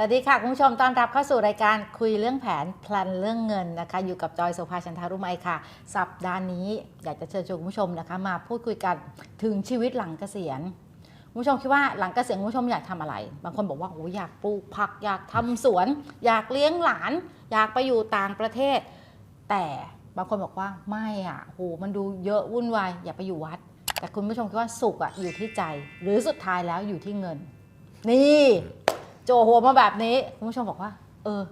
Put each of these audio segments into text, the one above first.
สวัสดีค่ะ คุณผู้ชมต้อนรับเข้าสู่รายการคุยเรื่องแผนพลันเรื่องเงินนะคะ อยู่กับจอยโสภาชันทารุไมค่ะ สัปดาห์นี้อยากจะเชิญชวนคุณผู้ชมนะคะ มาพูดคุยกันถึงชีวิตหลังเกษียณคุณผู้ชมคิดว่าหลังเกษียณคุณผู้ชมอยากทำอะไร บางคนบอกว่าโอ้อยากปลูกผัก อยากทำสวน อยากเลี้ยงหลาน อยากไปอยู่ต่างประเทศ แต่บางคนบอกว่าไม่อะโหมันดูเยอะวุ่นวายอย่าไปอยู่วัด แต่คุณผู้ชมคิดว่าสุขอะอยู่ที่ใจ หรือสุดท้ายแล้วอยู่ที่เงิน นี่ โจหัวมาแบบนี้คุณผู้ชมบอกว่า เออ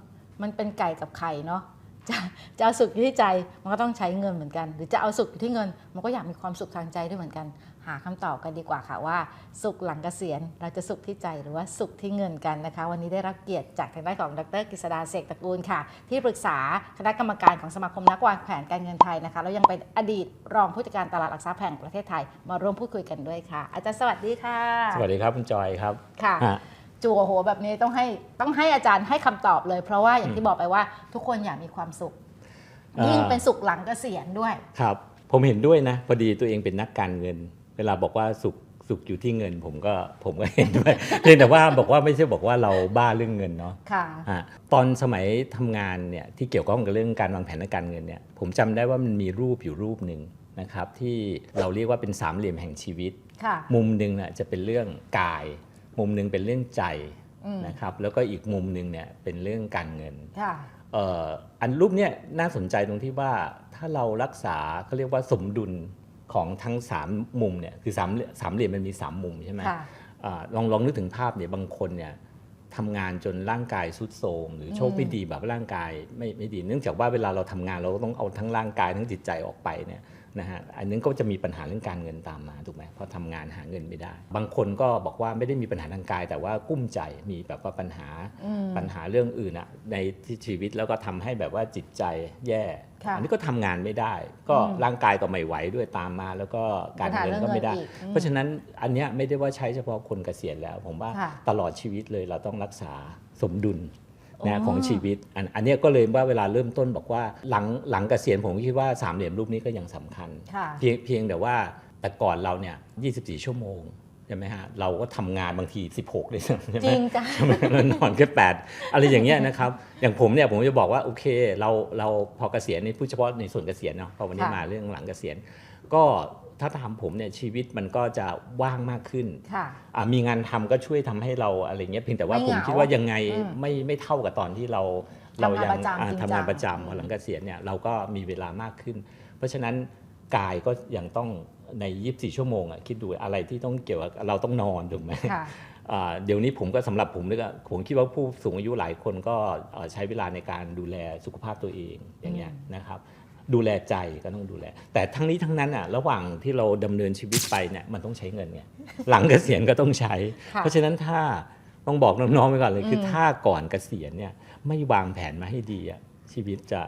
มันเป็นไก่กับไข่เนาะจะจะเอาสุขอยู่ที่ใจมันก็ต้องใช้เงินเหมือนกัน หรือจะเอาสุขอยู่ที่เงิน มันก็อยากมีความสุขทางใจด้วยเหมือนกัน หาคำตอบกันดีกว่าค่ะว่า สุขหลังเกษียณเราจะสุขที่ใจหรือว่าสุขที่เงินกันนะคะ วันนี้ได้รับเกียรติจากทางด้านของดรกฤษดาเสกตระกูลค่ะ ที่ปรึกษาคณะกรรมการของสมาคมนักวางแผนการเงินไทยนะคะแล้วยังเป็นอดีตรองผู้จัดการตลาดหลักทรัพย์แห่งประเทศไทย มาร่วมพูดคุยกันด้วยค่ะ อาจารย์สวัสดีค่ะ สวัสดีครับคุณจอยครับค่ะฮะ จั่วหัวแบบนี้ต้องให้ต้องให้อาจารย์ให้คำตอบเลย เพราะว่าอย่างที่บอกไปว่าทุกคนอยากมีความสุขอ่ายิ่ยิ่งเป็นสุขหลังเกษียณด้วย ครับ ผมเห็นด้วยนะ พอดีตัวเองเป็นนักการเงิน เวลาบอกว่าสุขสุขอยู่ที่เงิน ผมก็ผมก็เห็นด้วยเพียงแต่ว่าบอกว่าไม่ใช่บอกว่าเราบ้าเรื่องเงินเนาะค่ะฮะตอนสมัยทำงานเนี่ยที่เกี่ยวข้องกับเรื่องการวางแผนทางการเงินเนี่ย ผมจำได้ว่ามันมีรูปอยู่รูปหนึ่งนะครับ ที่เราเรียกว่าเป็นสามเหลี่ยมแห่งชีวิตค่ะมุมหนึ่งน่ะจะเป็นเรื่องกาย มุมหนึ่งเป็นเรื่องใจอืมนะครับแล้วก็อีกมุมหนึ่งเนี่ยเป็นเรื่องการเงินค่ะเอ่ออันรูปเนี่ยน่าสนใจตรงที่ว่าถ้าเรารักษาเขาเรียกว่าสมดุลของทั้ง 3 มุมเนี่ยคือสามสามเหลี่ยมมันมี 3 มุมใช่ไหมค่ะอาลองลองนึกถึงภาพเนี่ยบางคนเนี่ยทำงานจนร่างกายสุดโทรมหรือโชคไม่ดีแบบร่างกายไม่ไม่ดี เนื่องจากว่าเวลาเราทำงานเราก็ต้องเอาทั้งร่างกายทั้งจิตใจออกไปเนี่ย นะฮะอันนั้นก็จะมีปัญหาเรื่องการเงินตามมาถูกไหมเพราะทำงานหาเงินไม่ได้ บางคนก็บอกว่าไม่ได้มีปัญหาทางกาย แต่ว่ากุ้มใจมีแบบว่าปัญหาอืมปัญหาเรื่องอื่นอะในที่ชีวิตแล้วก็ทำให้แบบว่าจิตใจแย่ค่ะอันี้ก็ทำงานไม่ได้ ก็อืมร่างกายก็ไม่ไหวด้วยตามมา แล้วก็การเงินก็ไม่ได้ปัญหาเรื่องเงินอีกอืมเพราะฉะนั้นอันเนี้ยไม่ได้ว่าใช้เฉพาะคนเกษียณแล้ว ผมว่าค่ะตลอดชีวิตเลยเราต้องรักษาสมดุลอ๋ นะอของชีวิตอันอันเนี้ยก็เลยว่าเวลาเริ่มต้นบอกว่าหลังหลังเกษียณผมคิดว่าสามเหลี่ยมรูปนี้ก็ยังสำคัญค่ะเพียงเพียงแต่ว่าแต่ก่อนเราเนี่ย24 ชั่วโมงใช่ไหมฮะเราก็ทำงานบางที 16เลยใช่ไหมจริงจ้ะใช่ไหมเรานอนแค่8อะไรอย่างเงี้ยนะครับ อย่างผมเนี่ยผมจะบอกว่าโอเคเราเราพอเกษียณในพูดเฉพาะในส่วนเกษียณเนาะพอวันนี้ค่ะมาเรื่องหลังเกษียณก็ ถ้าทำผมเนี่ยชีวิตมันก็จะว่างมากขึ้นค่ะอะมีงานทำก็ช่วยทำให้เราอะไรเงี้ยเพียงแต่ว่าไม่ผมเหงาคิดว่ายังไงอืมไม่ไม่เท่ากับตอนที่เราทำงานยัประจำอะจริงทำงานจังประจำพอหลังเกษียณเนี่ยเราก็มีเวลามากขึ้น เพราะฉะนั้นกายก็ยังต้องใน 24 ชั่วโมงอะคิดดูอะไรที่ต้องเกี่ยวกับเราต้องนอนถูกไหมค่ะอ่าเดี๋ยวนี้ผมก็สำหรับผมเลยก็ผมคิดว่าผู้สูงอายุหลายคนก็เอ่อใช้เวลาในการดูแลสุขภาพตัวเองอย่างเงี้ยอืมนะครับ ดูแลใจก็ต้องดูแล แต่ทั้งนี้ทั้งนั้นอะระหว่างที่เราดำเนินชีวิตไปเนี่ยมันต้องใช้เงินไงหลังเกษียณก็ต้องใช้ค่ะเพราะฉะนั้นถ้าต้องบอกน้องๆไว้ก่อนเลยคืออมถ้าก่อนเกษียณเนี่ยไม่วางแผนมาให้ดีอะชีวิตจะ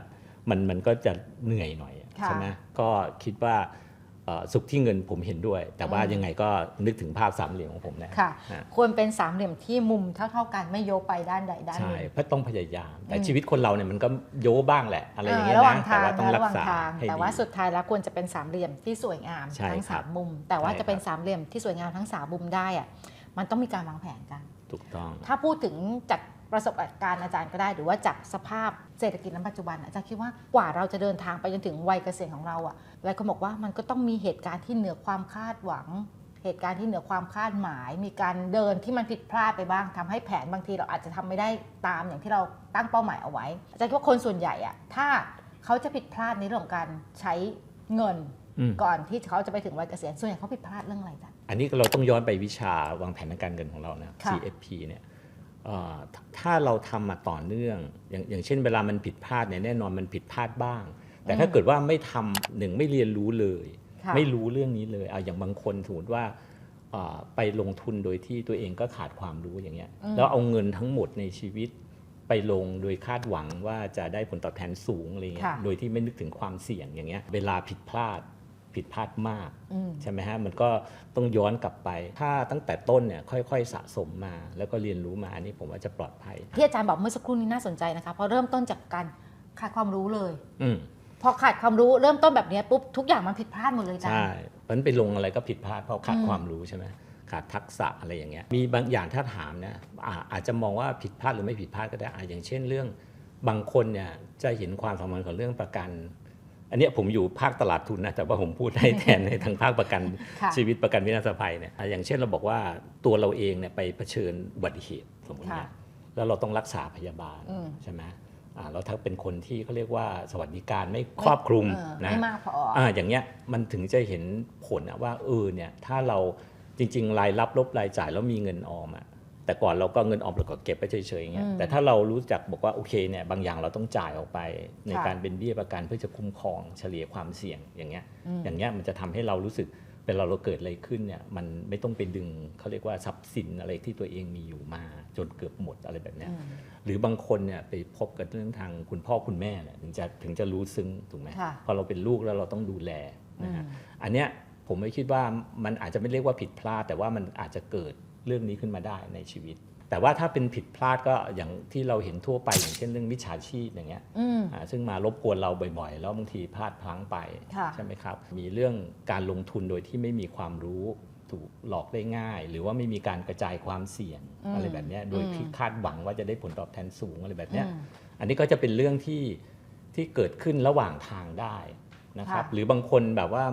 มันมันก็จะเหนื่อยหน่อยอะค่ะใช่ไหมก็คิดว่าเอ่อ สุขที่เงินผมเห็นด้วย แต่ว่าอืมยังไงก็นึกถึงภาพสามเหลี่ยมของผมนะค่ะนะควรเป็นสามเหลี่ยมที่มุมเท่าๆกันไม่โยกไปด้านใดด้านหใช่นึ่งเพราะต้องพยายาม แต่อืมชีวิตคนเราเนี่ยมันก็โยบ้างแหละ อะไรอย่างเงี้ยระหว่านะงแต่ทางว่าต้องนะรัระหกว่างษาทางให้แต่ดีว่าสุดท้ายแล้วควรจะเป็นสามเหลี่ยมที่สวยงามใช่ทั้งครัสาบมมุม แต่ว่าใช่จะเป็นครับสามเหลี่ยมที่สวยงามทั้งสามมุมได้อะมันต้องมีการวางแผนกัน ถูกต้อง ถ้าพูดถึงจาก ประสบการณ์อาจารย์ก็ได้ หรือว่าจากสภาพเศรษฐกิจณปัจจุบันอาจารย์คิดว่ากว่าเราจะเดินทางไปจนถึงวัยเกษียณของเราอะหลายคนบอกว่ามันก็ต้องมีเหตุการณ์ที่เหนือความคาดหวัง เหตุการณ์ที่เหนือความคาดหมาย มีการเดินที่มันผิดพลาดไปบ้างทำให้แผนบางทีเราอาจจะทำไม่ได้ตามอย่างที่เราตั้งเป้าหมายเอาไว้ อาจารย์คิดว่าคนส่วนใหญ่อะถ้าเขาจะผิดพลาดในเรื่องของการใช้เงินอืมก่อนที่เขาจะไปถึงวัยเกษียณส่วนใหญ่เขาผิดพลาดเรื่องอะไรกันอันนี้เราต้องย้อนไปวิชาวางแผนทางการเงินของเรานะค่ะ CFP เนี่ยเอ่อ ถ้าถ้าเราทำมาต่อเนื่องอย่างอย่างเช่นเวลามันผิดพลาดเนี่ยแน่นอนมันผิดพลาดบ้าง แต่ถ้าเกิดว่าไม่ทำหนึ่งไม่เรียนรู้เลยค่ะไม่รู้เรื่องนี้เลยเอาอย่างบางคนสมมติว่าเอ่อไปลงทุนโดยที่ตัวเองก็ขาดความรู้อย่างเงี้ยอืมแล้วเอาเงินทั้งหมดในชีวิตไปลงโดยคาดหวังว่าจะได้ผลตอบแทนสูงอะไรเงี้ยค่ะโดยที่ไม่นึกถึงความเสี่ยงอย่างเงี้ยเวลาผิดพลาด ผิดพลาดมากอืมใช่ไหมฮะมันก็ต้องย้อนกลับไป ถ้าตั้งแต่ต้นเนี่ยค่อยๆสะสมมา แล้วก็เรียนรู้มาอันนี้ผมว่าจะปลอดภัย ที่อาจารย์บอกเมื่อสักครู่นี้น่าสนใจนะคะเพราะเริ่มต้นจากการขาดความรู้เลยอืมพอขาดความรู้เริ่มต้นแบบเนี้ยปุ๊บทุกอย่างมันผิดพลาดหมดเลยจ้ะใช่เพราะฉะนั้นไปลงอะไรก็ผิดพลาดเพราะขาดอืมความรู้ใช่ไหมขาดทักษะอะไรอย่างเงี้ยมีบางอย่างถ้าถามนะอาอาจจะมองว่าผิดพลาดหรือไม่ผิดพลาดก็ได้อะอย่างเช่นเรื่องบางคนเนี่ยจะเห็นความสำคัญของเรื่องประกัน อันเนี้ยผมอยู่ภาคตลาดทุนนะแต่ว่าผมพูดให้แทนในทางภาคประกันค่ะชีวิตประกันวินาศภัยเนี่ยอะอย่างเช่นเราบอกว่าตัวเราเองเนี่ยไปเผชิญอุบัติเหตุสมมติค่ะเนี่ยแล้วเราต้องรักษาพยาบาลอืมใช่ไหมอ่าแล้วถ้าเป็นคนที่เขาเรียกว่าสวัสดิการไม่ครอบคลุมเออนะไม่มากพออ่าอย่างเงี้ยมันถึงจะเห็นผลอะว่าเออเนี่ยถ้าเราจริง ๆ รายรับลบรายจ่ายแล้วมีเงินออมอะ แต่ก่อนเราก็เงินออมเราก็เก็บไปเฉยๆอย่างเงี้ยอืมแต่ถ้าเรารู้จักบอกว่าโอเคเนี่ยบางอย่างเราต้องจ่ายออกไปในค่ะการเป็นเบี้ยประกันเพื่อจะคุ้มครองเฉลี่ยความเสี่ยงอย่างเงี้ยอืมอย่างเงี้ยมันจะทำให้เรารู้สึกเป็นเราเราเกิดอะไรขึ้นเนี่ยมันไม่ต้องไปดึงเขาเรียกว่าทรัพย์สินอะไรที่ตัวเองมีอยู่มาจนเกือบหมดอะไรแบบเนี้ยอืมหรือบางคนเนี่ยไปพบกับเรื่องทางคุณพ่อคุณแม่เนี่ยถึงจะถึงจะรู้ซึ้งถูกไหมค่ะพอเราเป็นลูกแล้วเราต้องดูแลนะฮะอืมอันเนี้ยผมไม่คิดว่ามันอาจจะไม่เรียกว่าผิดพลาด แต่ว่ามันอาจจะเกิด เรื่องนี้ขึ้นมาได้ในชีวิต แต่ว่าถ้าเป็นผิดพลาดก็อย่างที่เราเห็นทั่วไปอย่างเช่นเรื่องมิจฉาชีพอย่างเงี้ยอืมอ่าซึ่งมารบกวนเราบ่อยๆ แล้วบางทีพลาดพลั้งไปค่ะใช่ไหมครับ มีเรื่องการลงทุนโดยที่ไม่มีความรู้ถูกหลอกได้ง่าย หรือว่าไม่มีการกระจายความเสี่ยงอืมอะไรแบบเนี้ยโดยที่อืมคาดหวังว่าจะได้ผลตอบแทนสูงอะไรแบบเนี้ยอืมอันนี้ก็จะเป็นเรื่องที่ที่เกิดขึ้นระหว่างทางได้นะครับค่ะหรือบางคนแบบว่า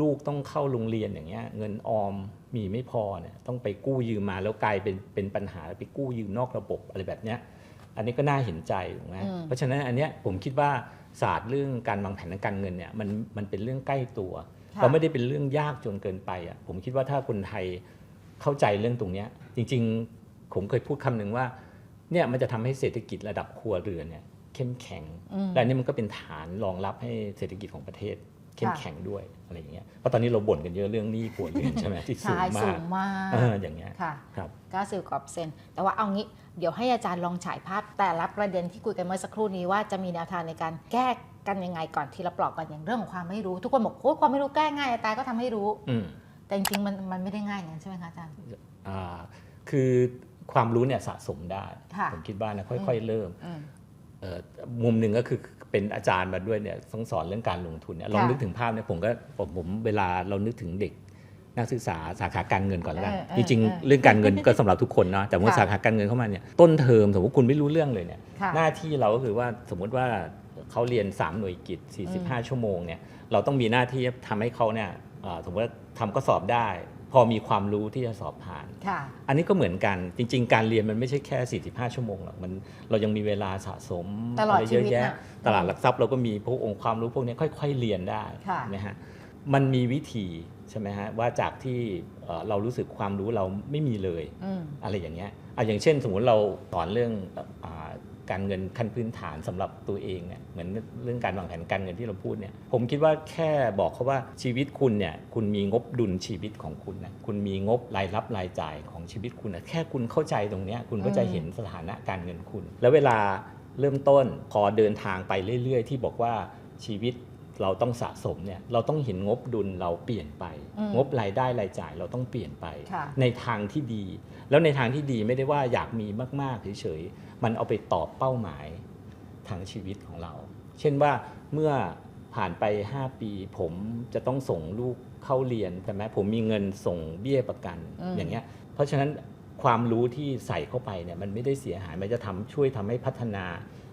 ลูกต้องเข้าโรงเรียนอย่างเงี้ยเงินออมมีไม่พอเนี่ยต้องไปกู้ยืมมาแล้วกลายเป็นเป็นปัญหาไปกู้ยืมนอกระบบอะไรแบบเนี้ยอันนี้ก็น่าเห็นใจถูกไหมอืมเพราะฉะนั้นอันเนี้ยผมคิดว่าศาสตร์เรื่องการวางแผนทางการเงินเนี่ยมันมันเป็นเรื่องใกล้ตัวค่ะเราไม่ได้เป็นเรื่องยากจนเกินไปอะผมคิดว่าถ้าคนไทยเข้าใจเรื่องตรงเนี้ยจริงๆผมเคยพูดคำหนึ่งว่าเนี่ยมันจะทำให้เศรษฐกิจระดับครัวเรือนเนี่ยเข้มแข็งอืมและอันนี่มันก็เป็นฐานรองรับให้เศรษฐกิจของประเทศ เข้มค่ะแข็งด้วยอะไรอย่างเงี้ยเพราะตอนนี้เราบ่นกันเยอะเรื่องหนี้ครัวเรือนใช่ไหมที่สูใช่งมาสูกงมากเอออย่างเงี้ยค่ะครับ90กว่าเปอร์เซ็นต์แต่ว่าเอางี้เดี๋ยวให้อาจารย์ลองฉายภาพ แต่ละประเด็นที่คุยกันเมื่อสักครู่นี้ว่าจะมีแนวทางในการแก้กันยังไงก่อนทีละปลอกกันอย่างเรื่องของความไม่รู้ ทุกคนบอกโอ้ความไม่รู้แก้ง่ายอาจารย์ก็ทำให้รู้อืมแต่จริงๆมันมันไม่ได้ง่ายอย่างนั้นใช่ไหมคะอาจารย์อ่าคือความรู้เนี่ยสะสมได้ค่ะผมคิดว่านะค่อย ๆ เริ่มอืมเอ่อมุมหนึ่งก็คือ เป็นอาจารย์มาด้วยเนี่ยต้องสอนเรื่องการลงทุนเนี่ยลองค่ะนึกถึงภาพเนี่ยผมก็ผมผมเวลาเรานึกถึงเด็กนักศึกษาสาขาการเงินก่อนแล้วกันเออเออจริงเออๆเรื่องการเงินก็สำหรับทุกคนเนาะแต่ว่าค่ะสาขาการเงินเข้ามาเนี่ยต้นเทอมสมมติคุณไม่รู้เรื่องเลยเนี่ยค่ะหน้าที่เราก็คือว่าสมมติว่าเขาเรียน 3 หน่วยกิจ 45 ชั่วโมงเนี่ยเราต้องมีหน้าที่ทำให้เขาเนี่ยเอ่อสมมติว่าทำข้อสอบได้ พอมีความรู้ที่จะสอบผ่านค่ะอันนี้ก็เหมือนกันจริง ๆ การเรียนมันไม่ใช่แค่ 45 ชั่วโมงหรอกมันเรายังมีเวลาสะสมตลอดะไรชีวิตเยอะน่ะแยะ ตลาดหลักทรัพย์เราก็มีพวกองค์ความรู้พวกนี้ค่อย ๆ เรียนได้ค่ะนะฮะมันมีวิธีใช่ไหมฮะว่าจากที่เอ่อเรารู้สึกความรู้เราไม่มีเลยอืมอะไรอย่างเงี้ยอะอย่างเช่นสมมุติเราสอนเรื่องอ่า การเงินขั้นพื้นฐานสำหรับตัวเองเนี่ยเหมือนเรื่องการวางแผนการเงินที่เราพูดเนี่ยผมคิดว่าแค่บอกเขาว่าชีวิตคุณเนี่ยคุณมีงบดุลชีวิตของคุณนะคุณมีงบรายรับรายจ่ายของชีวิตคุณนะแค่คุณเข้าใจตรงนี้คุณก็จะเห็นสถานะการเงินคุณ แล้วเวลาเริ่มต้นพอเดินทางไปเรื่อย ๆ ที่บอกว่าชีวิต เราต้องสะสมเนี่ยเราต้องเห็นงบดุลเราเปลี่ยนไปอืมงบรายได้รายจ่ายเราต้องเปลี่ยนไปค่ะในทางที่ดี แล้วในทางที่ดีไม่ได้ว่าอยากมีมาก ๆเฉยๆมันเอาไปตอบเป้าหมายทางชีวิตของเรา เช่นว่าเมื่อผ่านไป 5 ปี ผมจะต้องส่งลูกเข้าเรียนใช่ไหมผมมีเงินส่งเบี้ยประกันอืมอย่างเงี้ยเพราะฉะนั้นความรู้ที่ใส่เข้าไปเนี่ยมันไม่ได้เสียหายมันจะทำช่วยทำให้พัฒนา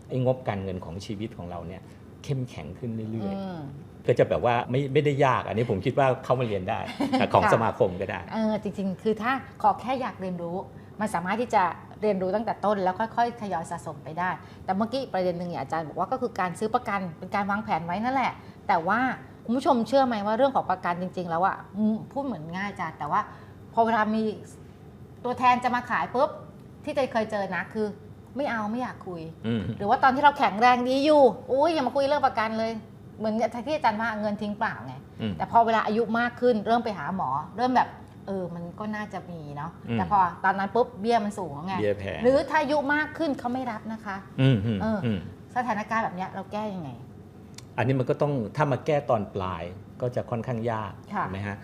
ไอ้งบการเงินของชีวิตของเราเนี่ย เข้มแข็งขึ้นเรื่อยอืมๆก็จะแบบว่าไม่ไม่ได้ยากอันนี้ผมคิดว่าเข้ามาเรียนได้แต่ของค่ะสมาคมก็ได้เออจริง ๆ คือถ้าขอแค่อยากเรียนรู้ มันสามารถที่จะเรียนรู้ตั้งแต่ต้น แล้วค่อยๆทยอยสะสมไปได้ แต่เมื่อกี้ประเด็นหนึ่งเนี่ยอาจารย์บอกว่าก็คือการซื้อประกันเป็นการวางแผนไว้นั่นแหละ แต่ว่าคุณผู้ชมเชื่อไหมว่าเรื่องของประกันจริง ๆ แล้วอะอืมพูดเหมือนง่ายอาจารย์แต่ว่าพอเวลามีตัวแทนจะมาขายปุ๊บที่เตยเคยเจอนะคือ ไม่เอาไม่อยากคุยอืมหรือว่าตอนที่เราแข็งแรงดีอยู่อุ้ยอย่ามาคุยเรื่องประกันเลย เหมือนที่อาจารย์ว่าเงินทิ้งเปล่าไงอืมแต่พอเวลาอายุมากขึ้น เริ่มไปหาหมอ เริ่มแบบเออ มันก็น่าจะมีเนาะอืมแต่พอตอนนั้นปุ๊บเบี้ยมันสูงแล้วไงเบี้ยแพงหรือถ้าอายุมากขึ้นเขาไม่รับนะคะอืมอืมเอออืมสถานการณ์แบบเนี้ยเราแก้ยังไง อันนี้มันก็ต้องถ้ามาแก้ตอนปลายก็จะค่อนข้างยากค่ะถูกไหมฮะ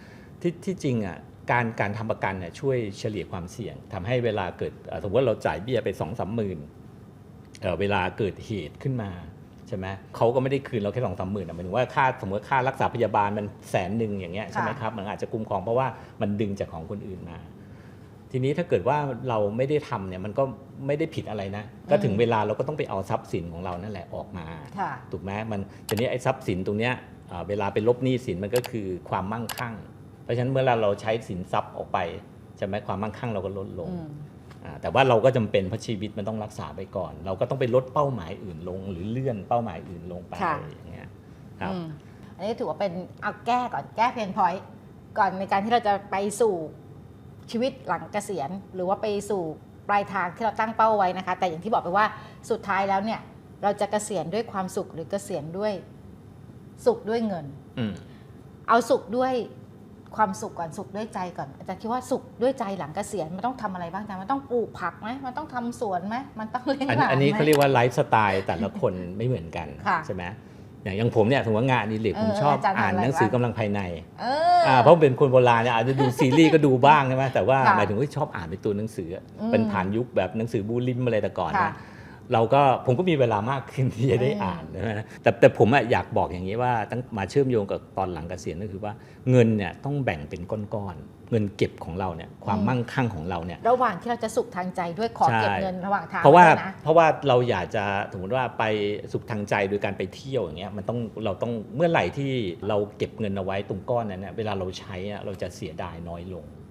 ที่ที่จริงอะ การการทำประกันเนี่ยช่วยเฉลี่ยความเสี่ยงทำให้เวลาเกิดเอ่อสมมติว่าเราจ่ายเบี้ยไปสองสามหมื่นเอ่อเวลาเกิดเหตุขึ้นมาเใช่ไหมเขาก็ไม่ได้คืนเราแค่สองสามหมื่นหมายถึงว่าค่าสมมติค่ารักษาพยาบาลมันแสนหนึ่งอย่างเงี้ยใช่ไหมครับมันอาจจะคุ้มครองเพราะว่ามันดึงจากของคนอื่นมา ทีนี้ถ้าเกิดว่าเราไม่ได้ทำเนี่ยมันก็ไม่ได้ผิดอะไรนะ ก็ถึงเวลาเราก็ต้องไปเอาทรัพย์สินของเรานั่นแหละออกมาค่ะถูกไหมมันทีนี้ไอ้ทรัพย์สินตรงเนี้ยอ่าเวลาไปลบหนี้สินมันก็คือความมั่งคั่ง เพราะฉะนั้นเมื่อเราใช้สินทรัพย์ออกไปใช่ไหมความมั่งคั่งเราก็ลดลงอืมอ่าแต่ว่าเราก็จำเป็นเพราะชีวิตมันต้องรักษาไปก่อน เราก็ต้องไปลดเป้าหมายอื่นลง หรือเลื่อนเป้าหมายอื่นลงไปค่ะอย่างเงี้ยครับอืมอันนี้ถือว่าเป็นเอาแก้ก่อนแก้เพนพอยต์ก่อนในการที่เราจะไปสู่ชีวิตหลังเกษียณ หรือว่าไปสู่ปลายทางที่เราตั้งเป้าไว้นะคะ แต่อย่างที่บอกไปว่าสุดท้ายแล้วเนี่ย เราจะเกษียณด้วยความสุขหรือเกษียณด้วยสุขด้วยเงินอืมเอาสุขด้วย ความสุขก่อนสุขด้วยใจก่อนอาจารย์คิดว่าสุขด้วยใจหลังเกษียณมันต้องทำอะไรบ้างอาจารย์มันต้องปลูกผักไหมมันต้องทำสวนไหมมันต้องเลี้ยงอันหลานอันนี้ไหมเขาเรียกว่าไลฟ์สไตล์แต่ละคนไม่เหมือนกันค่ะใช่ไหมอย่างอย่างผมเนี่ยถือว่างานอดีเลยผมเออชอบอาจารย์อ่านทำอะไรหนังสือบ้างกำลังภายในเออออ่าเพราะเป็นคนโบราณเนี่ยอาจจะดูซีรีส์ก็ดูบ้างใช่ไหมแต่ว่าค่ะหมายถึงว่าชอบอ่านเป็นตัวหนังสืออะอืมเป็นผ่านยุคแบบหนังสือบูลิมอะไรแต่ก่อนค่ะนะ เราก็ผมก็มีเวลามากขึ้นที่จะได้อืมอ่านนะแต่แต่ผมอะอยากบอกอย่างนี้ว่าตั้งมาเชื่อมโยงกับตอนหลังเกษียณก็คือว่าเงินเนี่ยต้องแบ่งเป็นก้อนๆเงินเก็บของเราเนี่ยความมั่งคั่งของเราเนี่ยระหว่างที่เราจะสุขทางใจด้วยขอใช่เก็บเงินระหว่างทางเพราะว่าได้วยนะเพราะว่าเราอยากจะสมมติว่าไปสุขทางใจโดยการไปเที่ยวอย่างเงี้ยมันต้องเราต้องเมื่อไหร่ที่เราเก็บเงินเอาไว้ตรงก้อนนั้นเนี่ยเวลาเราใช้อะเราจะเสียดายน้อยลงอืม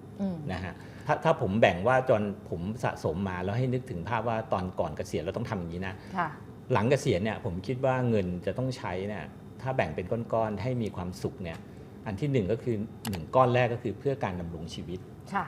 นะฮะถ้าถ้าผมแบ่งว่าจนผมสะสมมาแล้วให้นึกถึงภาพว่าตอนก่อนเกษียณเราต้องทำอย่างนี้นะค่ะ หลังเกษียณเนี่ยผมคิดว่าเงินจะต้องใช้เนี่ยถ้าแบ่งเป็นก้อนๆให้มีความสุขเนี่ยอันที่หนึ่งก็คือหนึ่งก้อนแรกก็คือเพื่อการดำรงชีวิต ค่ะ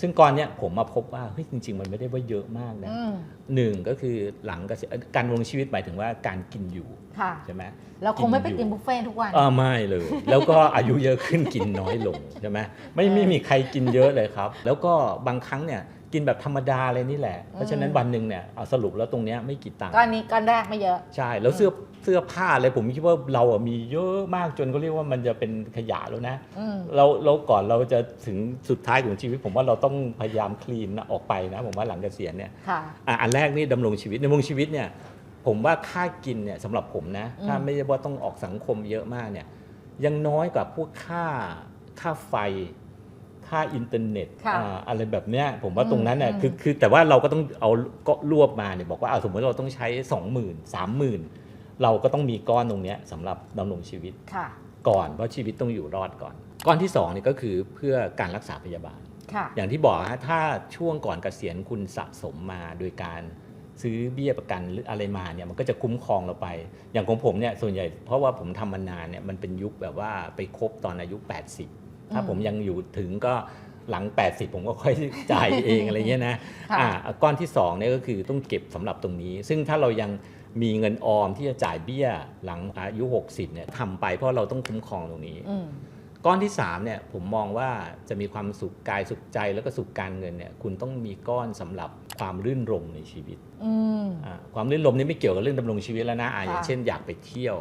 ซึ่งก้อนเนี้ยผมมาพบว่าเฮ้ยจริง ๆ มันไม่ได้ว่าเยอะมากนะอืมหนึ่งก็คือหลังเกษียณเอ่อการดำรงชีวิตหมายถึงว่าการกินอยู่ค่ะใช่ไหมเราคงไม่ไปกินอยู่กินบุฟเฟ่ต์ทุกวันอ่าไม่เลย แล้วก็อายุเยอะขึ้นกินน้อยลงใช่ไหมไม่ไม่มีใครกินเยอะเลยครับ แล้วก็บางครั้งเนี่ย กินแบบธรรมดาเลยนี่แหละ เพราะฉะนั้นวันหนึ่งเนี่ยเอาสรุปแล้วตรงเนี้ยไม่กี่ตังค์ก้อนนี้ก้อนแรกไม่เยอะ ใช่ แล้วเสื้อเสื้อผ้าอะไรผมคิดว่าเราอะมีเยอะมากจนเขาเรียกว่ามันจะเป็นขยะแล้วนะ อืม เราเราก่อนเราจะถึงสุดท้ายของชีวิต ผมว่าเราต้องพยายามคลีนนะออกไปนะ ผมว่าหลังเกษียณเนี่ย ค่ะ อะอันแรกนี่ดำรงชีวิตดำรงชีวิตเนี่ยผมว่าค่ากินเนี่ยสำหรับผมนะอืม ถ้าไม่ได้ว่าต้องออกสังคมเยอะมากเนี่ยยังน้อยกว่าพวกค่าค่าไฟ ค่าอินเทอร์เน็ตค่ะอ่าอะไรแบบเนี้ยผมว่าตรงนั้นเนี่ยอืม คือคือแต่ว่าเราก็ต้องเอาก็รวบมาเนี่ยบอกว่าเอาสมมติเราต้องใช้ 2 0 0 0 0 3 0 0 0 0 เราก็ต้องมีก้อนตรงเนี้ยสำหรับดำรงชีวิตค่ะ ก่อน เพราะชีวิตต้องอยู่รอดก่อน ก้อนที่2เนี่ยก็คือเพื่อการรักษาพยาบาล ค่ะ อย่างที่บอกฮะถ้าช่วงก่อนเกษียณคุณสะสมมาโดยการซื้อเบี้ยประกันหรืออะไรมาเนี่ยมันก็จะคุ้มครองเราไป อย่างของผมเนี่ยส่วนใหญ่เพราะว่าผมทำมานานเนี่ยมันเป็นยุคแบบว่าไปครบตอนอายุ 80 ถ้าอืมผมยังอยู่ถึงก็หลัง 80 ผมก็ค่อยจ่ายเองอะไรเงี้ยนะค่ะอ่าก้อนที่2เนี่ยก็คือต้องเก็บสำหรับตรงนี้ ซึ่งถ้าเรายังมีเงินออมที่จะจ่ายเบี้ยหลังอายุ 60เนี่ยทำไปเพราะเราต้องคุ้มครองตรงนี้อืมก้อนที่3เนี่ยผมมองว่าจะมีความสุขกายสุขใจแล้วก็สุขการเงินเนี่ยคุณต้องมีก้อนสำหรับความรื่นรมในชีวิตอืมอ่าความรื่นรมนี่ไม่เกี่ยวกับเรื่องดำรงชีวิตแล้วนะอ่าค่ะอย่างเช่นอยากไปเที่ยว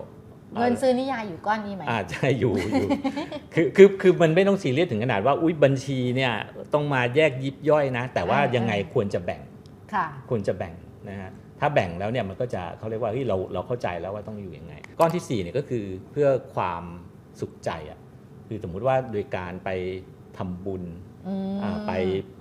เงินซื้อนิยายอยู่ก้อนนี้ไหมอ่าใช่อยู่อยู่คือคือคือมันไม่ต้องซีเรียสถึงขนาดว่าอุ้ยบัญชีเนี่ยต้องมาแยกยิบย่อยนะ แต่ว่าอ่ายัยังไงควรจะแบ่งค่ะควรจะแบ่งนะฮะถ้าแบ่งแล้วเนี่ยมันก็จะเขาเรียกว่าเฮ้ยเราเราเข้าใจแล้วว่าต้องอยู่ยังไง ก้อนที่4เนี่ยก็คือเพื่อความสุขใจอะคือสมมุติว่าโดยการไปทำบุญอืมอ่าไป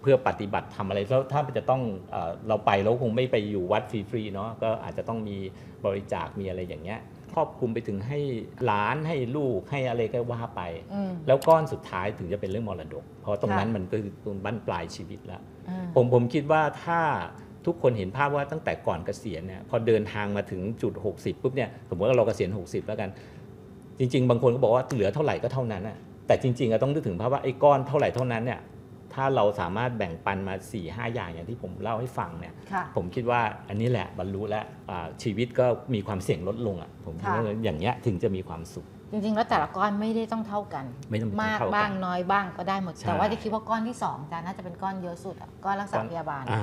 เพื่อปฏิบัติทำอะไรแล้วถ้าจะต้องเอ่อเราไปแล้วคงไม่ไปอยู่วัดฟรีๆเนาะก็อาจจะต้องมีบริจาคมีอะไรอย่างเงี้ยค รอบคลุมไปถึงให้หลานให้ลูกให้อะไรก็ว่าไปอืมแล้วก้อนสุดท้ายถึงจะเป็นเรื่องมรดก เพราะตรงนั้นค่ะมันก็คือตรงบั้นปลายชีวิตแล้วอืมผมผมคิดว่าถ้าทุกคนเห็นภาพว่าตั้งแต่ก่อนเกษียณเนี่ยพอเดินทางมาถึงจุด 60ปุ๊บเนี่ยสมมติว่าเราเกษียณ60 แล้วกัน จริง ๆ บางคนก็บอกว่าเหลือเท่าไหร่ก็เท่านั้นนะแต่จริงๆอะต้องนึกถึงภาพว่าไอ้ก้อนเท่าไหร่เท่านั้นเนี่ย ถ้าเราสามารถแบ่งปันมา4ี่ห้าอย่างอย่างที่ผมเล่าให้ฟังเนี่ยค่ะผมคิดว่าอันนี้แหละบรรลุแล้วอ่าชีวิตก็มีความเสี่ยงลดลงอะผมคิดว่าค่ะอย่างเงี้ยถึงจะมีความสุข จริงๆ แล้วแต่ละก้อนไม่ได้ต้องเท่ากันไม่ต้องมากเท่ากันบ้างน้อยบ้างก็ได้หมดใช่แต่ว่าจะคิดว่าก้อนที่สองอาจารย์น่าจะเป็นก้อนเยอะสุดอะก้อนรักษาพยาบาลอ่า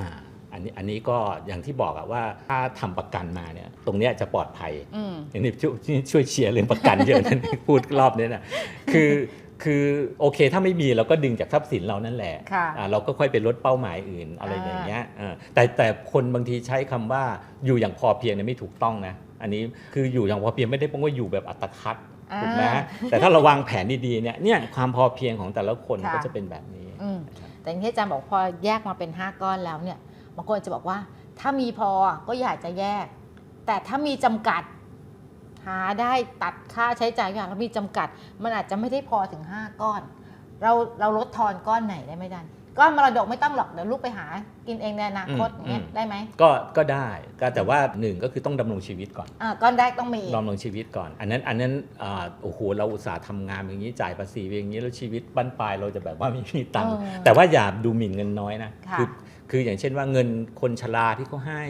อันนี้อันนี้ก็อย่างที่บอกอะว่าถ้าทำประกันมาเนี่ยตรงเนี้ยจะปลอดภัยอืมอย่างนี้ช่วยช่วยเชียร์เรื่องประกันเยอะนะพูดรอบนี้นะคือ คือโอเคถ้าไม่มีเราก็ดึงจากทรัพย์สินเรานั่นแหละค่ะอ่าเราก็ค่อยไปลดเป้าหมายอื่นอะไรอย่างเงี้ยเออแต่แต่คนบางทีใช้คำว่าอยู่อย่างพอเพียงเนี่ยไม่ถูกต้องนะ อันนี้คืออยู่อย่างพอเพียงไม่ได้แปลว่าอยู่แบบอัตคัดอ่าถูกไหมแต่ถ้าเราวางแผนดีๆเนี่ยเนี่ยความพอเพียงของแต่ละคนค่ะก็จะเป็นแบบนี้อืมแต่อย่างที่อาจารย์บอกพอแยกมาเป็น 5 ก้อนแล้วเนี่ยบางคนจะบอกว่า ถ้ามีพอก็อยากจะแยก แต่ถ้ามีจำกัด หาได้ตัดค่าใช้จ่ายอย่างแล้วมีจำกัด มันอาจจะไม่ได้พอถึง 5 ก้อน เราเราลดทอนก้อนไหนได้ไหมดันก้อนมรดกไม่ต้องหรอกเดี๋ยวลูกไปหากินเองในอนาคตอืมอย่างเงี้ยอืมได้ไหมก็ก็ได้ก็แต่ว่าหนึ่งก็คือต้องดำรงชีวิตก่อนอ่าก้อนแรกต้องมีดำรงชีวิตก่อน อันนั้นอันนั้นอ่าโอ้โหเราอุตส่าห์ทำงานอย่างนี้จ่ายภาษีอย่างนี้แล้วชีวิตบั้นปลายเราจะแบบว่าไม่มีตังค์เออแต่ว่าอย่าดูหมิ่นเงินน้อยนะค่ะอคืออย่างเช่นว่าเงินคนชราที่เขาให้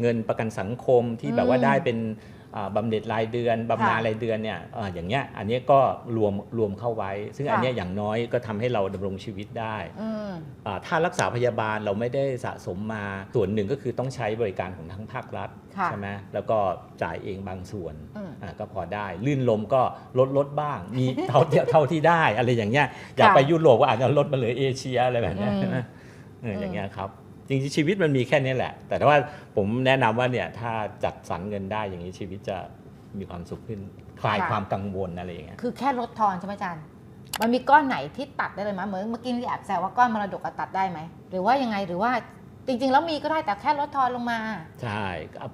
เงินประกันสังคมที่แบบว่าอืมได้เป็นอ่า บำเหน็จรายเดือนบำนาญค่ะรายเดือนเนี่ยอ่าอย่างเงี้ยอันเนี้ยก็รวมรวมเข้าไว้ ซึ่งค่ะอันเนี้ยอย่างน้อยก็ทำให้เราดำรงชีวิตได้อืมอ่าถ้ารักษาพยาบาลเราไม่ได้สะสมมาส่วนหนึ่งก็คือต้องใช้บริการของทั้งภาครัฐค่ะใช่ไหมแล้วก็จ่ายเองบางส่วนอืมอ่าก็พอได้ลื่นลมก็ลดลดบ้าง มีเท่าที่เท่าที่ได้อะไรอย่างเงี้ยอยากค่ะไปยุโรปก็อาจจะลดมาเหลือเอเชียอะไรแบบเนี้ยอืมใช่ไหมเอออย่างเงี้ยครับ จริงๆชีวิตมันมีแค่นี้แหละ แต่ว่าผมแนะนำว่าเนี่ยถ้าจัดสรรเงินได้อย่างนี้ชีวิตจะมีความสุขขึ้นคลายความกังวลอะไรอย่างเงี้ยคือแค่ลดทอนใช่ไหมอาจารย์มันมีก้อนไหนที่ตัดได้เลยไหมเหมือนเมื่อกี้ที่แอบแซวว่าก้อนมรดกอะตัดได้ไหมหรือว่ายังไงหรือว่าจริงๆ แล้วมีก็ได้แต่แค่ลดทอนลงมา ใช่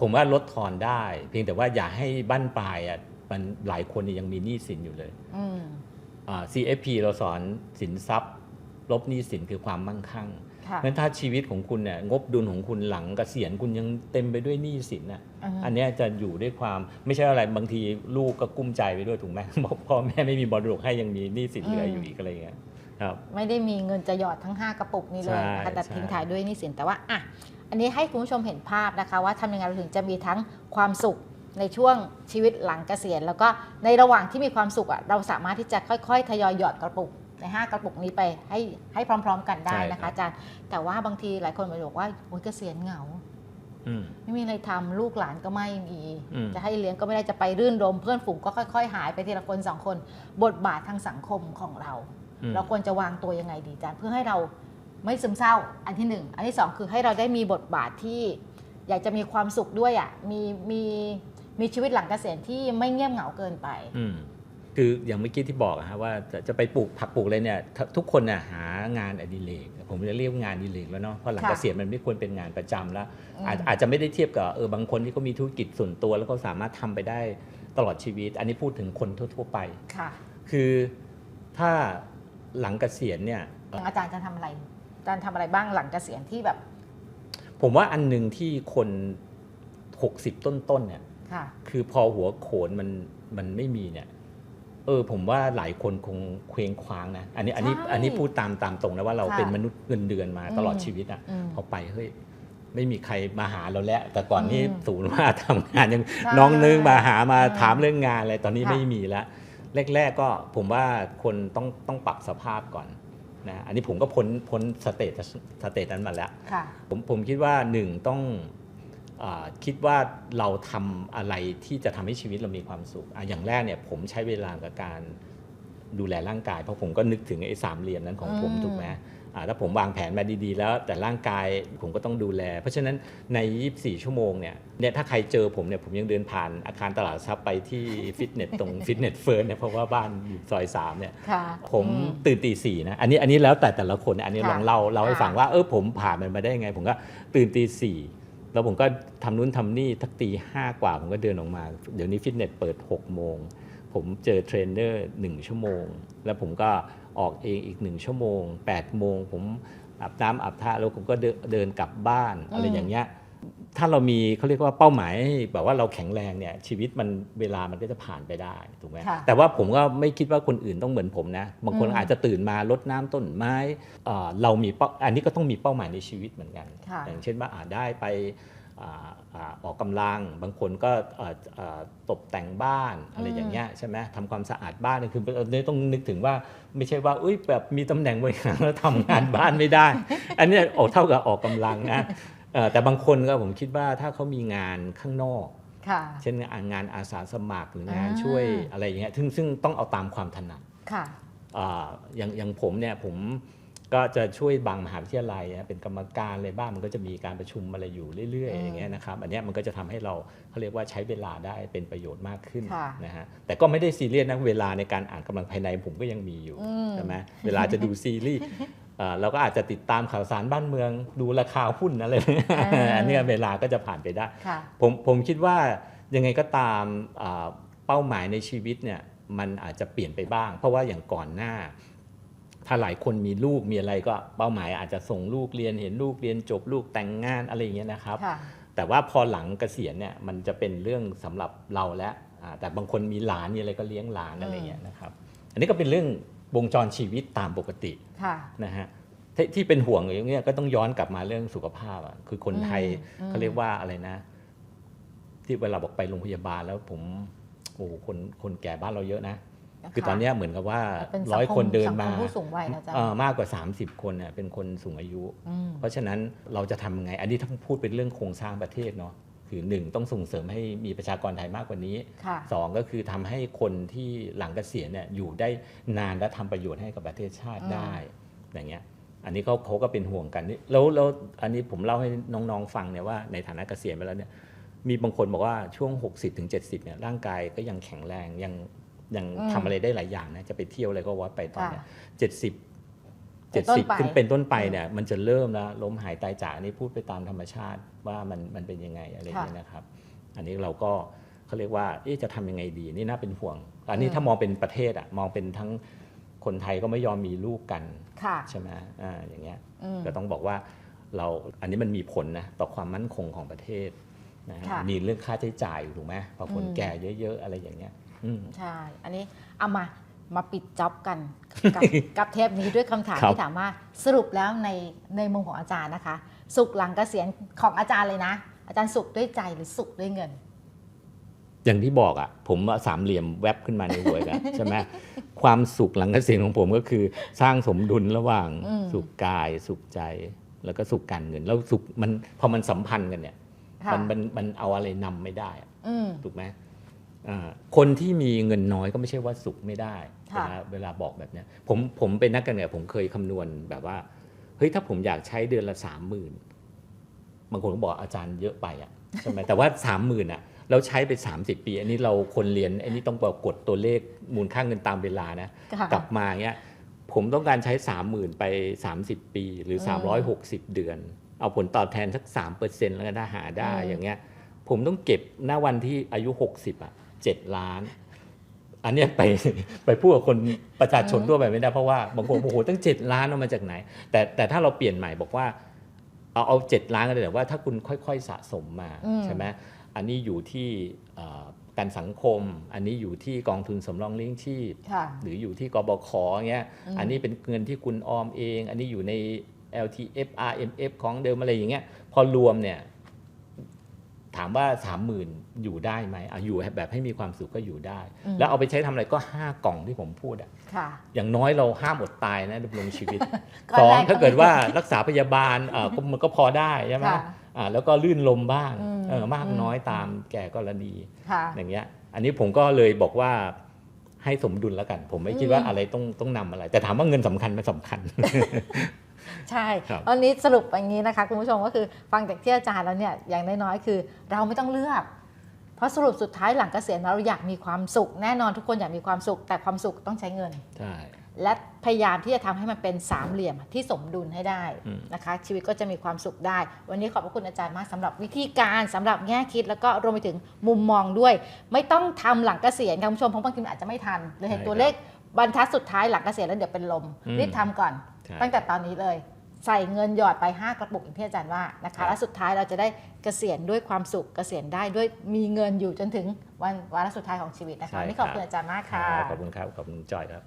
ผมว่าลดทอนได้ เพียงแต่ว่าอย่าให้บั้นปลายอะมันหลายคนเนี่ยยังมีหนี้สินอยู่เลยอืมอ่า CFP เราสอนสินทรัพย์ ลบหนี้สินคือความมั่งคั่งค่ะ เพราะฉะนั้นถ้าชีวิตของคุณเนี่ยงบดุลของคุณหลังเกษียณคุณยังเต็มไปด้วยหนี้สินอะอือฮึอันเนี้ยจะอยู่ด้วยความไม่ใช่อะไรบางทีลูกก็กุ้มใจไปด้วยถูกไหมบอกพ่อแม่ไม่มีบรดกให้ยังมีหนี้สินเหลืออยู่อีกอะไรอย่างเงี้ยครับไม่ได้มีเงินจะหยอดทั้ง 5 กระปุกนี้เลยใช่นะคะแต่ใช่ทิ้งท้ายด้วยหนี่สินแต่ว่าอะอันนี้ให้คุณผู้ชมเห็นภาพนะคะ ว่าทำยังไงเราถึงจะมีทั้งความสุขในช่วงชีวิตหลังเกษียณ แล้วก็ในระหว่างที่มีความสุขอะเราสามารถที่จะค่อยๆ ทยอยหยอดกระปุก ใน 5 กระปุกนี้ไปให้ให้พร้อม ๆ กันได้นะคะอาจารย์แต่ว่าบางทีหลายคนบอกว่าโอ้ยเกษียณเหงาอืมไม่มีอะไรทำลูกหลานก็ไม่มีอืมจะให้เลี้ยงก็ไม่ได้จะไปรื่นรมเพื่อนฝูงก็ค่อย ๆ หายไปทีละคนสองคน บทบาททางสังคมของเราอืมเราควรจะวางตัวยังไงดีอาจารย์เพื่อให้เราไม่ซึมเศร้า อันที่หนึ่งอันที่สองคือให้เราได้มีบทบาทที่ อยากจะมีความสุขด้วยอะมีมีมีชีวิตหลังเกษียณที่ไม่เงียบเหงาเกินไปอืม คืออย่างเมื่อกี้ที่บอกอะฮะว่าจะจะไปปลูกผักปลูกอะไรเนี่ยถ้าทุกคนน่ะหางานอดิเรกผมจะเรียกว่างานอดิเรกแล้วเนาะเพราะหลังค่ะเกษียณมันไม่ควรเป็นงานประจำแล้วอืมอาจอาจจะไม่ได้เทียบกับเออบางคนที่เขามีธุรกิจส่วนตัว แล้วเขาสามารถทำไปได้ตลอดชีวิต อันนี้พูดถึงคนทั่ว ๆ ไป ค่ะคือถ้าหลังเกษียณเนี่ย อย่างอาจารย์จะทำอะไร อาจารย์ทำอะไรบ้างหลังเกษียณที่แบบผมว่าอันหนึ่งที่คน 60 ต้นๆเนี่ย ค่ะ คือพอหัวโขนมันมันไม่มีเนี่ย เออผมว่าหลายคนคงเคว้งคว้างนะ อันนี้อันนี้ใช่อันนี้พูดตามตามตรงนะว่าเราค่ะเป็นมนุษย์เงินเดือนมาตลอดอืมชีวิตอะอืมพอไปเฮ้ยไม่มีใครมาหาเราแล้ว แต่ก่อนนี้อืมศูนย์ว่าทำงานยังใช่น้องนึงมาหามาอืมถามเรื่องงานอะไรตอนนี้ค่ะ ไม่มีแล้วแรก ๆ ก็ผมว่าคนต้องต้องปรับสภาพก่อนนะอันนี้ผมก็พ้นพ้นสเตตสเตตนั้นมาแล้ว ค่ะ ผมผมคิดว่าหนึ่งต้องอา คิดว่าเราทำอะไรที่จะทำให้ชีวิตเรามีความสุขอะอย่างแรกเนี่ยผมใช้เวลากับการดูแลร่างกาย เพราะผมก็นึกถึงไอ้สามเหลี่ยมนั้นของผมอืมถูกไหมอ่าถ้าผมวางแผนมาดีๆ แล้วแต่ร่างกายผมก็ต้องดูแล เพราะฉะนั้นใน 24 ชั่วโมงเนี่ยเนี่ยถ้าใครเจอผมเนี่ยผมยังเดินผ่านอาคารตลาดทรัพย์ไปที่ฟิตเนสตรงฟิตเนสเฟิร์นเนี่ยเพราะว่าบ้านอยู่ซอยสามเนี่ยค่ะผมอืตื่นตีสี่นะอันนี้อันนี้แล้วแต่แต่ละคนนะอันนี้ค่ะลองเล่าเล่าให้ค่ะฟังว่าเออผมผ่านมันมาได้ยังไง ผมก็ตื่นตีสี่ แล้วผมก็ทำนู้นทำนี่ทักตีห้ากว่าผมก็เดินออกมา เดี๋ยวนี้ฟิตเนสเปิด6กโมง ผมเจอเทรนเนอร์หนึ่งชั่วโมง แล้วผมก็ออกเองอีกหนึ่งชั่วโมง8ปดโมงผมอาบน้ำอาบท่าแล้วผมก็เดินกลับบ้านอะไรอืมอย่างเงี้ย ถ้าเรามีเขาเรียกว่าเป้าหมายแบบว่าเราแข็งแรงเนี่ยชีวิตมันเวลามันก็จะผ่านไปได้ถูกไหมค่ะแต่ว่าผมก็ไม่คิดว่าคนอื่นต้องเหมือนผมนะ บางคนอืมอาจจะตื่นมารดน้ำต้นไม้เอ่อเรามีเป้าอันนี้ก็ต้องมีเป้าหมายในชีวิตเหมือนกัน ค่ะ อย่างเช่นว่าอาจได้ไปอ่าอ่าออกกำลัง บางคนก็เอ่อเอ่อตกแต่งบ้านอะไรอย่างเงี้ยใช่ไหมทำความสะอาดบ้านเนี่ยคืออันนี้ต้องนึกถึงว่าไม่ใช่ว่าอุ้ยแบบมีตำแหน่งบริหารแล้วทำงานบ้านไม่ได้ อันเนี้ยออกเท่ากับออกกำลังนะเอ่อ แต่บางคนก็ผมคิดว่าถ้าเขามีงานข้างนอกค่ะเช่นงานอาสาสมัครหรืองานอ่าช่วยอะไรอย่างเงี้ยซึ่งซึ่งต้องเอาตามความถนัดค่ะอ่าอย่างอย่างผมเนี่ยผมก็จะช่วยบางมหาวิทยาลัยนะเป็นกรรมการอะไรบ้างมันก็จะมีการประชุมอะไรอยู่เรื่อยอืมๆอย่างเงี้ยนะครับอันเนี้ยมันก็จะทำให้เราเขาเรียกว่าใช้เวลาได้เป็นประโยชน์มากขึ้นค่ะนะฮะแต่ก็ไม่ได้ซีเรียสนะเวลาในการอ่านกำลังภายในผมก็ยังมีอยู่อืมใช่ไหมเวลาจะดูซีรีส์ เอ่อเราก็อาจจะติดตามข่าวสารบ้านเมืองดูราคาหุ้นอะไรอ่าอันเนี้ยเวลาก็จะผ่านไปได้ค่ะผมผมคิดว่ายังไงก็ตามอ่าเป้าหมายในชีวิตเนี่ยมันอาจจะเปลี่ยนไปบ้าง เพราะว่าอย่างก่อนหน้า ถ้าหลายคนมีลูกมีอะไรก็เป้าหมายอาจจะส่งลูกเรียนเห็นลูกเรียนจบลูกแต่งงานอะไรอย่างเงี้ยนะครับค่ะแต่ว่าพอหลังเกษียณเนี่ยมันจะเป็นเรื่องสำหรับเราแล้วอ่าแต่บางคนมีหลานมีอะไรก็เลี้ยงหลานอะไรอย่างเงี้ยนะครับ อันนี้ก็เป็นเรื่อง วงจรชีวิตตามปกติค่ะนะฮะที่ที่เป็นห่วงอย่างเงี้ยก็ต้องย้อนกลับมาเรื่องสุขภาพอะคือคนไทยอืมเขาเรียกว่าอะไรนะ ที่เวลาบอกไปโรงพยาบาลแล้วผมโอ้โหคนคนแก่บ้านเราเยอะนะ คือตอนเนี้ยเหมือนกับว่าเป็นสังร้อยคนเดินสังมาผู้สูงวัยนะจ๊ะเอ่อมากกว่า 30 คนเนี่ยเป็นคนสูงอายุอืมเพราะฉะนั้นเราจะทำไง อันนี้ต้องพูดเป็นเรื่องโครงสร้างประเทศเนาะ คือหนึ่งต้องส่งเสริมให้มีประชากรไทยมากกว่านี้ค่ะสองก็คือทำให้คนที่หลังเกษียณเนี่ยอยู่ได้นานและทำประโยชน์ให้กับประเทศชาติอืมได้อย่างเงี้ยอันนี้เขาเขาก็เป็นห่วงกันนี่แล้วแล้วอันนี้ผมเล่าให้น้องๆฟังเนี่ยว่าในฐานะเกษียณไปแล้วเนี่ยมีบางคนบอกว่าช่วง 60-70ถึง70เนี่ยร่างกายก็ยังแข็งแรงยังยังอืมทำอะไรได้หลายอย่างนะจะไปเที่ยวอะไรก็วัดไปตอนเนี้ยค่ะเจ็ดสิบ เป็เจ็นดต้นสิบไปขึ้นเป็นต้นไปเนี่ยมันจะเริ่มแล้วล้มหายตายจากอันนี้พูดไปตามธรรมชาติว่ามันมันเป็นยังไงอะไรอย่างเงี้ยนะครับ อันนี้เราก็เขาเรียกว่าเอ๊ะจะทำยังไงดีนี่น่าเป็นห่วง อันนี้อืมถ้ามองเป็นประเทศอะมองเป็นทั้งคนไทยก็ไม่ยอมมีลูกกันค่ะใช่ไหมอ่าอย่างเงี้ยอืมก็ต้องบอกว่าเราอันนี้มันมีผลนะต่อความมั่นคงของประเทศนะฮะค่ะมีเรื่องค่าใช้จ่ายถูกไหมพอคนอืมแก่เยอะ ๆ อะไรอย่างเงี้ยอืมใช่ อันนี้เอามา มาปิดจ็อบกันกับกับเทปนี้ด้วยคำถามครับ ที่ถามว่าสรุปแล้วในในมุมของอาจารย์นะคะ สุขหลังเกษียณของอาจารย์เลยนะ อาจารย์สุขด้วยใจหรือสุขด้วยเงิน อย่างที่บอกอะผมว่าสามเหลี่ยมแวบขึ้นมาในหัวอีกันใช่ไหมความสุขหลังเกษียณของผมก็คือ สร้างสมดุลระหว่างอืม สุขกาย สุขใจแล้วก็สุขการเงิน แล้วสุขมันพอมันสัมพันธ์กันเนี่ยค่ะมันมันมันเอาอะไรนำไม่ได้อะอืมถูกไหมอ่า คนที่มีเงินน้อยก็ไม่ใช่ว่าสุขไม่ได้เวค่ะลาเวลาบอกแบบเนี้ยผมผมเป็นนักการเงินผมเคยคำนวณแบบว่าเฮ้ยถ้าผมอยากใช้เดือนละสามหมื่นบางคนก็บอกอาจารย์เยอะไปอะใช่ไหมแต่ว่าสามหมื่นอะเราใช้ไป 30 ปี อันนี้เราคนเรียนอันนี้ต้องบอกกดตัวเลขมูลค่าเงินตามเวลานะค่ะกลับมาเงี้ยผมต้องการใช้ 30,000 ไป 30 ปีหรืออืม360 เดือน เอาผลตอบแทนสัก 3%แล้วก็ถ้าหาได้อืมอย่างเงี้ย ผมต้องเก็บหน้าวันที่อายุ 60อะ 7 ล้าน อันเนี้ยไปไปพูดกับคนประชาชนทั่วไปไม่ได้เพราะว่าบางคนบอกโอ้โหตั้ง 7 ล้านเอามาจากไหน แต่แต่ถ้าเราเปลี่ยนใหม่บอกว่า เอาเอาเจ็ดล้านก็ได้แต่ว่าถ้าคุณค่อยๆสะสมมาอืมใช่ไหมอันนี้อยู่ที่เอ่อการสังคม อันนี้อยู่ที่กองทุนสำรองเลี้ยงชีพค่ะหรืออยู่ที่กบขเงี้ยอืมอันนี้เป็นเงินที่คุณออมเอง อันนี้อยู่ใน LTF RMF ของเดิมอะไรอย่างเงี้ย พอรวมเนี่ยถามว่าสามหมื่นอยู่ได้ไหมอะอยู่แบบให้มีความสุขก็อยู่ได้อืมแล้วเอาไปใช้ทำอะไรก็ห้ากล่องที่ผมพูดอะค่ะอย่างน้อยเราห้ามอดตายนะดำรงชีวิตก้อนสองแรกถ้าเกิดว่ารักษาพยาบาลเอ่อก็มันก็พอได้ใช่ไหมค่ะอ่าแล้วก็ลื่นลมบ้างอืมเออมากอืมน้อยตามแก่กรณีค่ะอย่างเงี้ย อันนี้ผมก็เลยบอกว่าให้สมดุลแล้วกัน ผมไม่คิดว่าอืมอะไรต้องต้องนำอะไร แต่ถามว่าเงินสำคัญไหมันสำคัญ ใช่ครับวันนี้สรุปอย่างนี้นะคะคุณผู้ชมก็คือฟังจากที่อาจารย์แล้วเนี่ยอย่างน้อยๆคือ เราไม่ต้องเลือก เพราะสรุปสุดท้ายหลังเกษียณเราอยากมีความสุข แน่นอนทุกคนอยากมีความสุข แต่ความสุขต้องใช้เงินใช่และพยายามที่จะทำให้มันเป็นสามเหลี่ยมที่สมดุลให้ได้อืมนะคะ ชีวิตก็จะมีความสุขได้ วันนี้ขอบพระคุณอาจารย์มากสำหรับวิธีการสำหรับแง่คิด แล้วก็รวมไปถึงมุมมองด้วย ไม่ต้องทำหลังเกษียณค่ะคุณผู้ชมเพราะบางทีมันอาจจะไม่ทันหรือเห็นตัวเลขบรรทัดสุดท้ายหลังเกษียณแล้วเดี๋ยวเป็นลมรีบทำก่อนใช่ ตั้งแต่ตอนนี้เลยใส่เงินหยอดไป 5 กระปุกอย่างที่อาจารย์ว่านะครัคะบและสุดท้ายเราจะได้เกษียณด้วยความสุขเกษียณได้ด้วยมีเงินอยู่จนถึงวันวาระสุดท้ายของชีวิตนะคะวันนี่ขอบคุณอาจารย์มากค่ะขอบคุณครับขอบคุณจอยครับ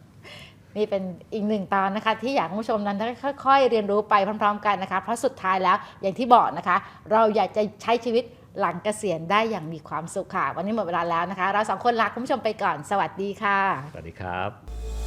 นี่เป็นอีกหนึ่งตอนนะคะ ที่อยากให้คุณผู้ชมนั้นได้ค่อย ๆ เรียนรู้ไปพร้อม ๆ กันนะคะเพราะสุดท้ายแล้วอย่างที่บอกนะคะ เราอยากจะใช้ชีวิตหลังเกษียณได้อย่างมีความสุขค่ะ วันนี้หมดเวลาแล้วนะคะ เราสองคนลาคุณผู้ชมไปก่อนสวัสดีค่ะ สวัสดีครับ